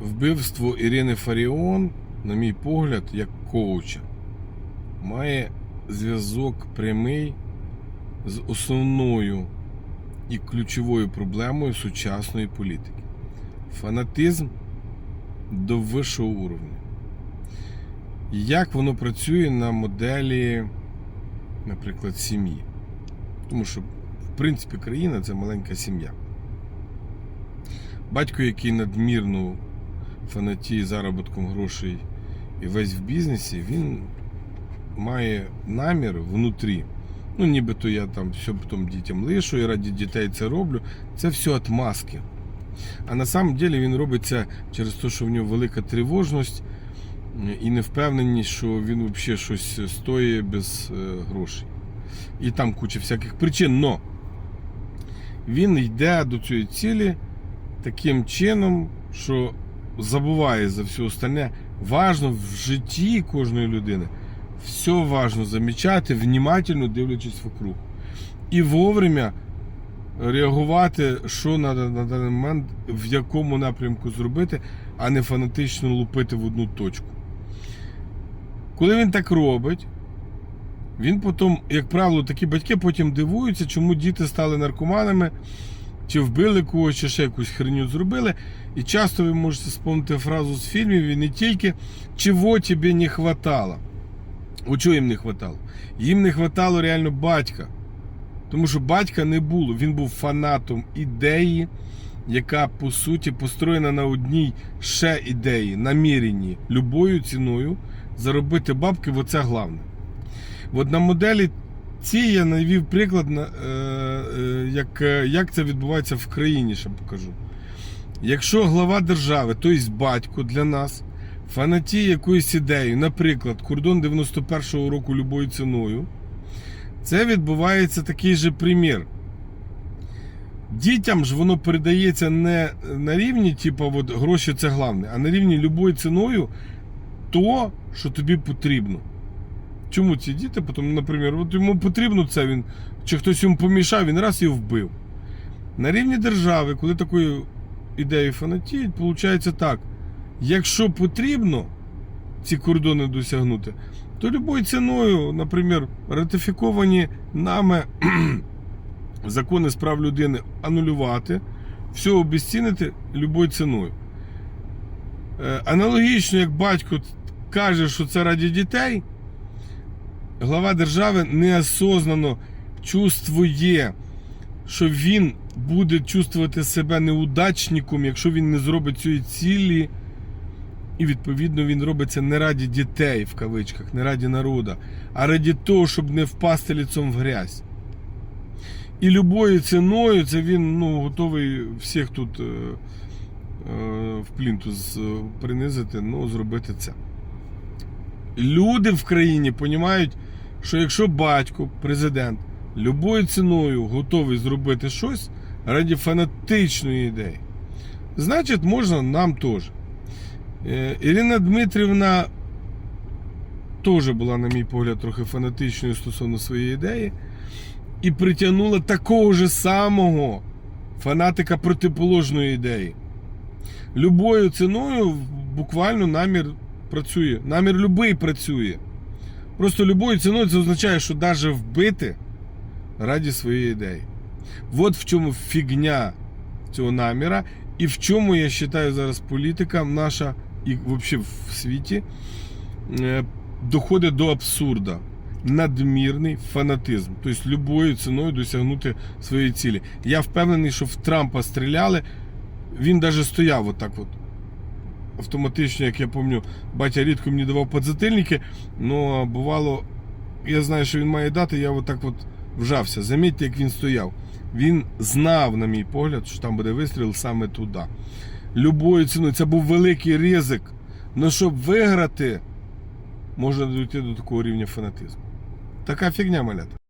Вбивство Ірини Фаріон, на мій погляд, як коуча, має зв'язок прямий з основною і ключовою проблемою сучасної політики. Фанатизм до вищого уровня. Як воно працює на моделі, наприклад, сім'ї? Тому що, в принципі, країна це маленька сім'я. Батько, який надмірно фанатіє заробітком грошей і весь в бізнесі, він має намір внутрі. Ну, нібито я там все потім дітям лишу і раді дітей це роблю. Це все отмазки. А на самом деле він робить це через те, що в нього велика тривожність і невпевненість, що він взагалі щось стоїть без е, грошей. І там куча всяких причин. Но він йде до цієї цілі таким чином, що забуває за все остальне. Важно в житті кожної людини все важно замічати, внимательно дивлячись вокруг. І вовремя реагувати, що треба на даний момент, в якому напрямку зробити, а не фанатично лупити в одну точку. Коли він так робить, він потім, як правило, такі батьки потім дивуються, чому діти стали наркоманами, чи вбили когось, чи ще якусь херню зробили. І часто ви можете спомнити фразу з фільмів і не тільки чого тобі не хватало. От чого їм не хватало? Їм не хватало реально батька. Тому що батька не було. Він був фанатом ідеї, яка по суті построєна на одній ще ідеї, наміренні, любою ціною заробити бабки, бо це головне. От на моделі ці я навів приклад, е, е, як, е, як це відбувається в країні, ще покажу. Якщо глава держави, тобто батько для нас, фанатіє якоюсь ідеєю, наприклад, кордон 91-го року любою ціною, це відбувається такий же примір. Дітям ж воно передається не на рівні, типу, от, гроші це головне, а на рівні любою ціною то, що тобі потрібно. Чому ці діти? Потім, наприклад, от йому потрібно це, він, чи хтось йому помішав, він раз і вбив. На рівні держави, коли такою ідеєю фанатіють, виходить так. Якщо потрібно ці кордони досягнути, то любою ціною, наприклад, ратифіковані нами закони з прав людини анулювати, все обезцінити любою ціною. Е, Аналогічно, як батько каже, що це раді дітей, глава держави неосознано чувствує, що він буде чувствувати себе неудачником, якщо він не зробить цієї цілі. І відповідно він робить це не раді дітей, в кавичках, не раді народу, а раді того, щоб не впасти ліцом в грязь. І любою ціною це він ну, готовий всіх тут е, е, в плінтус е, принизити, ну, зробити це. Люди в країні розуміють, що якщо батько, президент, любою ціною готовий зробити щось раді фанатичної ідеї, значить можна нам теж. Е, Ірина Дмитрівна теж була, на мій погляд, трохи фанатичною стосовно своєї ідеї. І притягнула такого ж самого фанатика протиположної ідеї. Любою ціною буквально намір працює. Намір любий працює. Просто любою ціною це означає, що навіть вбити раді своєї ідеї. От в чому фігня цього наміра, і в чому я вважаю зараз політика наша і взагалі в світі е, доходить до абсурда. Надмірний фанатизм, тобто любою ціною досягнути своєї цілі. Я впевнений, що в Трампа стріляли, він навіть стояв отак от. Автоматично, як я пам'ятаю, батя рідко мені давав подзатильники, але бувало, я знаю, що він має дати, я отак от вжався. Замітьте, як він стояв. Він знав, на мій погляд, що там буде вистріл саме туди. Любою ціною. Це був великий ризик. Але щоб виграти, можна дійти до такого рівня фанатизму. Така фігня малята.